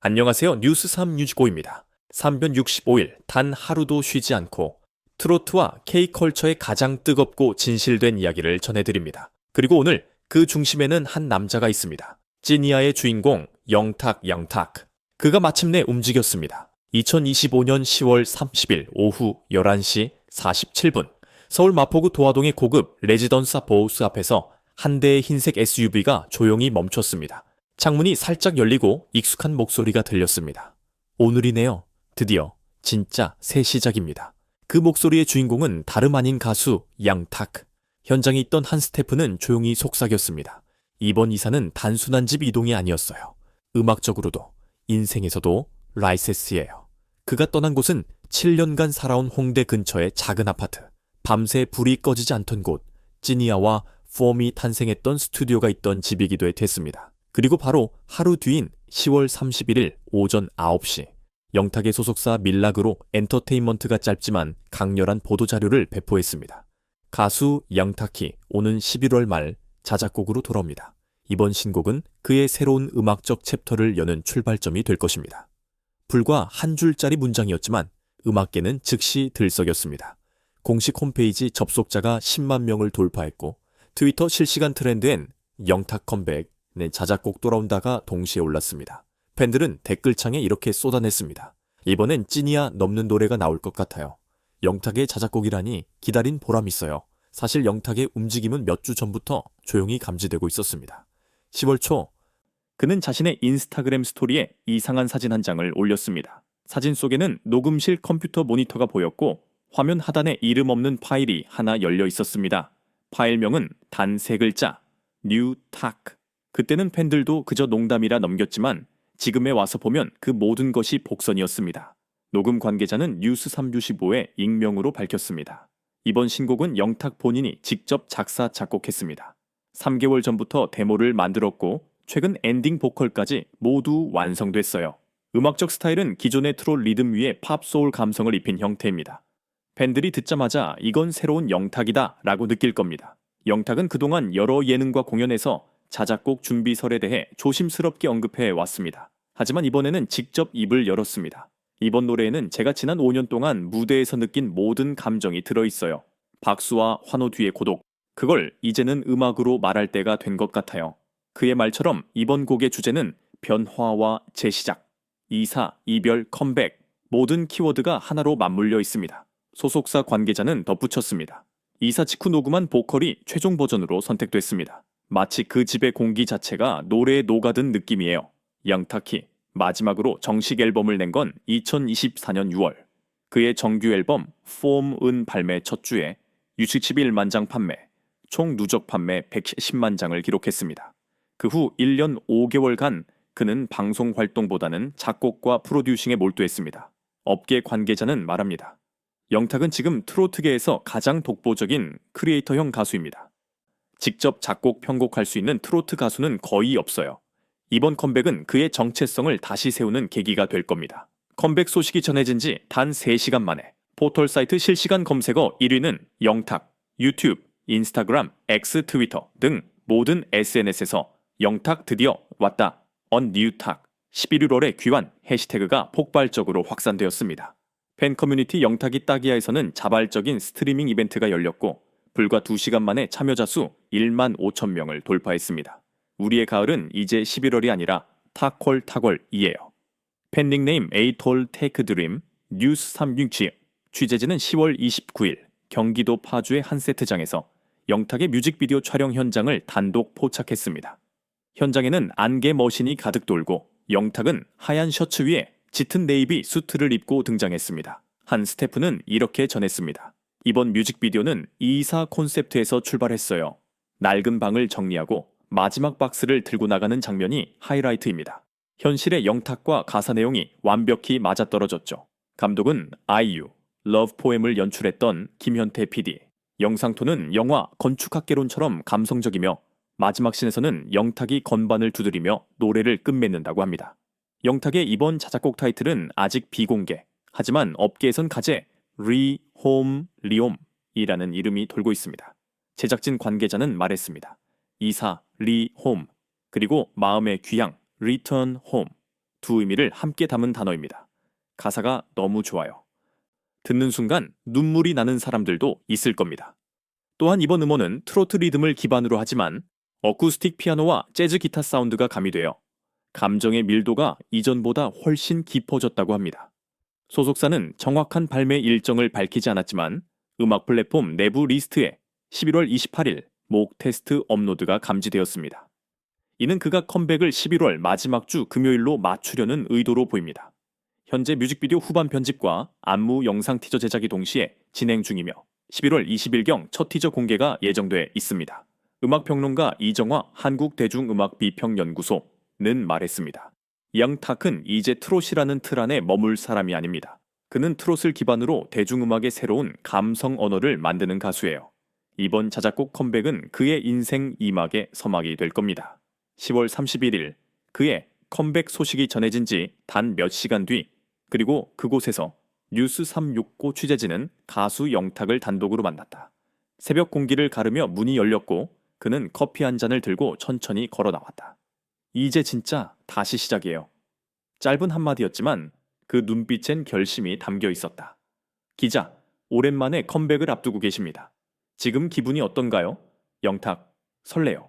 안녕하세요. 뉴스 3 유지고입니다. 365일 단 하루도 쉬지 않고 트로트와 K컬처의 가장 뜨겁고 진실된 이야기를 전해드립니다. 그리고 오늘 그 중심에는 한 남자가 있습니다. 찌니아의 주인공 영탁 영탁. 그가 마침내 움직였습니다. 2025년 10월 30일 오후 11시 47분 서울 마포구 도화동의 고급 레지던스 보우스 앞에서 한 대의 흰색 SUV가 조용히 멈췄습니다. 창문이 살짝 열리고 익숙한 목소리가 들렸습니다. 오늘이네요. 드디어 진짜 새 시작입니다. 그 목소리의 주인공은 다름 아닌 가수 양탁. 현장에 있던 한 스태프는 조용히 속삭였습니다. 이번 이사는 단순한 집 이동이 아니었어요. 음악적으로도 인생에서도 라이세스예요. 그가 떠난 곳은 7년간 살아온 홍대 근처의 작은 아파트. 밤새 불이 꺼지지 않던 곳, 찌니아와 폼이 탄생했던 스튜디오가 있던 집이기도 됐습니다. 그리고 바로 하루 뒤인 10월 31일 오전 9시, 영탁의 소속사 밀락으로 엔터테인먼트가 짧지만 강렬한 보도 자료를 배포했습니다. 가수 영탁이 오는 11월 말 자작곡으로 돌아옵니다. 이번 신곡은 그의 새로운 음악적 챕터를 여는 출발점이 될 것입니다. 불과 한 줄짜리 문장이었지만 음악계는 즉시 들썩였습니다. 공식 홈페이지 접속자가 10만 명을 돌파했고 트위터 실시간 트렌드엔 영탁 컴백, 내 자작곡 돌아온다가 동시에 올랐습니다. 팬들은 댓글창에 이렇게 쏟아냈습니다. 이번엔 찐이야 넘는 노래가 나올 것 같아요. 영탁의 자작곡이라니 기다린 보람 있어요. 사실 영탁의 움직임은 몇 주 전부터 조용히 감지되고 있었습니다. 10월 초 그는 자신의 인스타그램 스토리에 이상한 사진 한 장을 올렸습니다. 사진 속에는 녹음실 컴퓨터 모니터가 보였고 화면 하단에 이름 없는 파일이 하나 열려 있었습니다. 파일명은 단 세 글자 talk. 그때는 팬들도 그저 농담이라 넘겼지만 지금에 와서 보면 그 모든 것이 복선이었습니다. 녹음 관계자는 뉴스 365의 익명으로 밝혔습니다. 이번 신곡은 영탁 본인이 직접 작사 작곡했습니다. 3개월 전부터 데모를 만들었고 최근 엔딩 보컬까지 모두 완성됐어요. 음악적 스타일은 기존의 트롤 리듬 위에 팝 소울 감성을 입힌 형태입니다. 팬들이 듣자마자 이건 새로운 영탁이다 라고 느낄 겁니다. 영탁은 그동안 여러 예능과 공연에서 자작곡 준비설에 대해 조심스럽게 언급해 왔습니다. 하지만 이번에는 직접 입을 열었습니다. 이번 노래에는 제가 지난 5년 동안 무대에서 느낀 모든 감정이 들어있어요. 박수와 환호 뒤의 고독. 그걸 이제는 음악으로 말할 때가 된 것 같아요. 그의 말처럼 이번 곡의 주제는 변화와 재시작, 이사, 이별, 컴백, 모든 키워드가 하나로 맞물려 있습니다. 소속사 관계자는 덧붙였습니다. 이사 직후 녹음한 보컬이 최종 버전으로 선택됐습니다. 마치 그 집의 공기 자체가 노래에 녹아든 느낌이에요. 양타키 마지막으로 정식 앨범을 낸 건 2024년 6월. 그의 정규 앨범 폼은 발매 첫 주에 61만 장 판매, 총 누적 판매 110만 장을 기록했습니다. 그 후 1년 5개월간 그는 방송 활동보다는 작곡과 프로듀싱에 몰두했습니다. 업계 관계자는 말합니다. 영탁은 지금 트로트계에서 가장 독보적인 크리에이터형 가수입니다. 직접 작곡 편곡할 수 있는 트로트 가수는 거의 없어요. 이번 컴백은 그의 정체성을 다시 세우는 계기가 될 겁니다. 컴백 소식이 전해진 지 단 3시간 만에 포털 사이트 실시간 검색어 1위는 영탁, 유튜브, 인스타그램, X 트위터 등 모든 SNS에서 영탁 드디어 왔다. 언 뉴탁 11월 1월의 귀환 해시태그가 폭발적으로 확산되었습니다. 팬 커뮤니티 영탁이 따기야에서는 자발적인 스트리밍 이벤트가 열렸고 불과 2시간 만에 참여자 수 1만 5천 명을 돌파했습니다. 우리의 가을은 이제 11월이 아니라 타콜 타골이에요. 팬 닉네임 에이톨 테이크 드림 뉴스 367 취재진은 10월 29일 경기도 파주의 한 세트장에서 영탁의 뮤직비디오 촬영 현장을 단독 포착했습니다. 현장에는 안개 머신이 가득 돌고 영탁은 하얀 셔츠 위에 짙은 네이비 수트를 입고 등장했습니다. 한 스태프는 이렇게 전했습니다. 이번 뮤직비디오는 이사 콘셉트에서 출발했어요. 낡은 방을 정리하고 마지막 박스를 들고 나가는 장면이 하이라이트입니다. 현실의 영탁과 가사 내용이 완벽히 맞아떨어졌죠. 감독은 아이유, 러브 포엠을 연출했던 김현태 PD. 영상토는 영화 건축학개론처럼 감성적이며 마지막 씬에서는 영탁이 건반을 두드리며 노래를 끝맺는다고 합니다. 영탁의 이번 자작곡 타이틀은 아직 비공개. 하지만 업계에선 가제 리홈 리옴이라는 이름이 돌고 있습니다. 제작진 관계자는 말했습니다. 이사 리홈 그리고 마음의 귀향 리턴 홈. 두 의미를 함께 담은 단어입니다. 가사가 너무 좋아요. 듣는 순간 눈물이 나는 사람들도 있을 겁니다. 또한 이번 음원은 트로트 리듬을 기반으로 하지만 어쿠스틱 피아노와 재즈 기타 사운드가 가미되어 감정의 밀도가 이전보다 훨씬 깊어졌다고 합니다. 소속사는 정확한 발매 일정을 밝히지 않았지만 음악 플랫폼 내부 리스트에 11월 28일 목 테스트 업로드가 감지되었습니다. 이는 그가 컴백을 11월 마지막 주 금요일로 맞추려는 의도로 보입니다. 현재 뮤직비디오 후반 편집과 안무 영상 티저 제작이 동시에 진행 중이며 11월 20일경 첫 티저 공개가 예정돼 있습니다. 음악평론가 이정화 한국대중음악비평연구소는 말했습니다. 양탁은 이제 트롯이라는 틀 안에 머물 사람이 아닙니다. 그는 트롯을 기반으로 대중음악의 새로운 감성 언어를 만드는 가수예요. 이번 자작곡 컴백은 그의 인생 2막의 서막이 될 겁니다. 10월 31일 그의 컴백 소식이 전해진 지 단 몇 시간 뒤 그리고 그곳에서 뉴스 365 취재진은 가수 영탁을 단독으로 만났다. 새벽 공기를 가르며 문이 열렸고 그는 커피 한 잔을 들고 천천히 걸어 나왔다. 이제 진짜 다시 시작이에요. 짧은 한마디였지만 그 눈빛엔 결심이 담겨 있었다. 기자, 오랜만에 컴백을 앞두고 계십니다. 지금 기분이 어떤가요? 영탁, 설레요.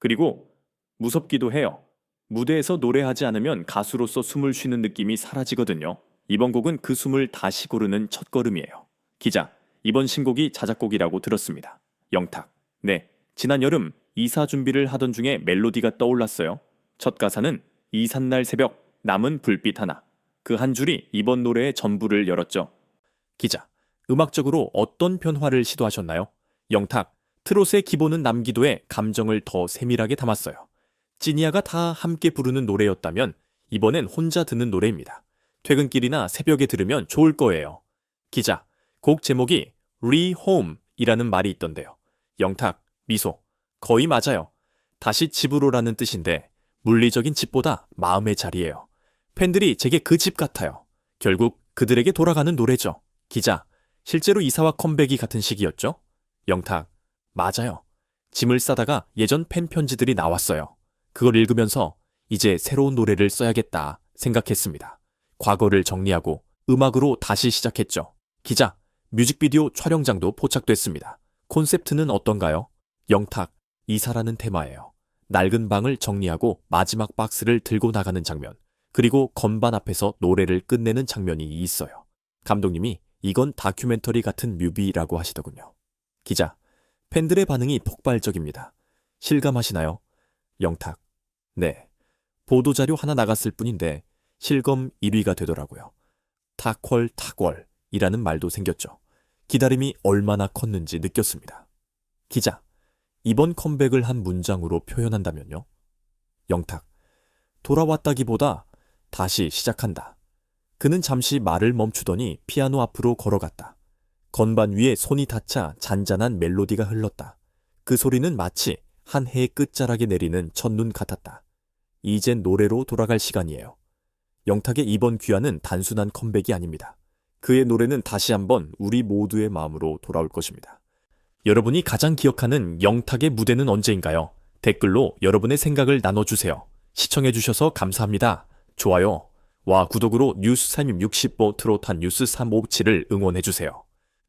그리고 무섭기도 해요. 무대에서 노래하지 않으면 가수로서 숨을 쉬는 느낌이 사라지거든요. 이번 곡은 그 숨을 다시 고르는 첫걸음이에요. 기자, 이번 신곡이 자작곡이라고 들었습니다. 영탁, 네. 지난 여름 이사 준비를 하던 중에 멜로디가 떠올랐어요. 첫 가사는 이삿날 새벽 남은 불빛 하나. 그 한 줄이 이번 노래의 전부를 열었죠. 기자, 음악적으로 어떤 변화를 시도하셨나요? 영탁, 트롯의 기본은 남기도에 감정을 더 세밀하게 담았어요. 지니아가 다 함께 부르는 노래였다면 이번엔 혼자 듣는 노래입니다. 퇴근길이나 새벽에 들으면 좋을 거예요. 기자, 곡 제목이 Rehom이라는 말이 있던데요. 영탁, 미소. 거의 맞아요. 다시 집으로라는 뜻인데 물리적인 집보다 마음의 자리예요. 팬들이 제게 그 집 같아요. 결국 그들에게 돌아가는 노래죠. 기자, 실제로 이사와 컴백이 같은 시기였죠? 영탁, 맞아요. 짐을 싸다가 예전 팬 편지들이 나왔어요. 그걸 읽으면서 이제 새로운 노래를 써야겠다 생각했습니다. 과거를 정리하고 음악으로 다시 시작했죠. 기자, 뮤직비디오 촬영장도 포착됐습니다. 콘셉트는 어떤가요? 영탁, 이사라는 테마예요. 낡은 방을 정리하고 마지막 박스를 들고 나가는 장면, 그리고 건반 앞에서 노래를 끝내는 장면이 있어요. 감독님이 이건 다큐멘터리 같은 뮤비라고 하시더군요. 기자, 팬들의 반응이 폭발적입니다. 실감하시나요? 영탁, 네. 보도자료 하나 나갔을 뿐인데 실검 1위가 되더라고요. 탁월 탁월이라는 말도 생겼죠. 기다림이 얼마나 컸는지 느꼈습니다. 기자, 이번 컴백을 한 문장으로 표현한다면요? 영탁, 돌아왔다기보다 다시 시작한다. 그는 잠시 말을 멈추더니 피아노 앞으로 걸어갔다. 건반 위에 손이 닿자 잔잔한 멜로디가 흘렀다. 그 소리는 마치 한 해의 끝자락에 내리는 첫눈 같았다. 이젠 노래로 돌아갈 시간이에요. 영탁의 이번 귀환은 단순한 컴백이 아닙니다. 그의 노래는 다시 한번 우리 모두의 마음으로 돌아올 것입니다. 여러분이 가장 기억하는 영탁의 무대는 언제인가요? 댓글로 여러분의 생각을 나눠주세요. 시청해주셔서 감사합니다. 좋아요, 와 구독으로 뉴스 365 트롯한 뉴스 357을 응원해주세요.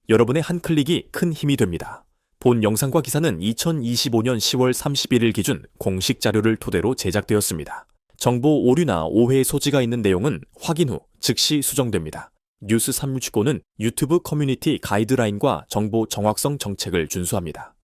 여러분의 한 클릭이 큰 힘이 됩니다. 본 영상과 기사는 2025년 10월 31일 기준 공식 자료를 토대로 제작되었습니다. 정보 오류나 오해의 소지가 있는 내용은 확인 후 즉시 수정됩니다. 뉴스 365는 유튜브 커뮤니티 가이드라인과 정보 정확성 정책을 준수합니다.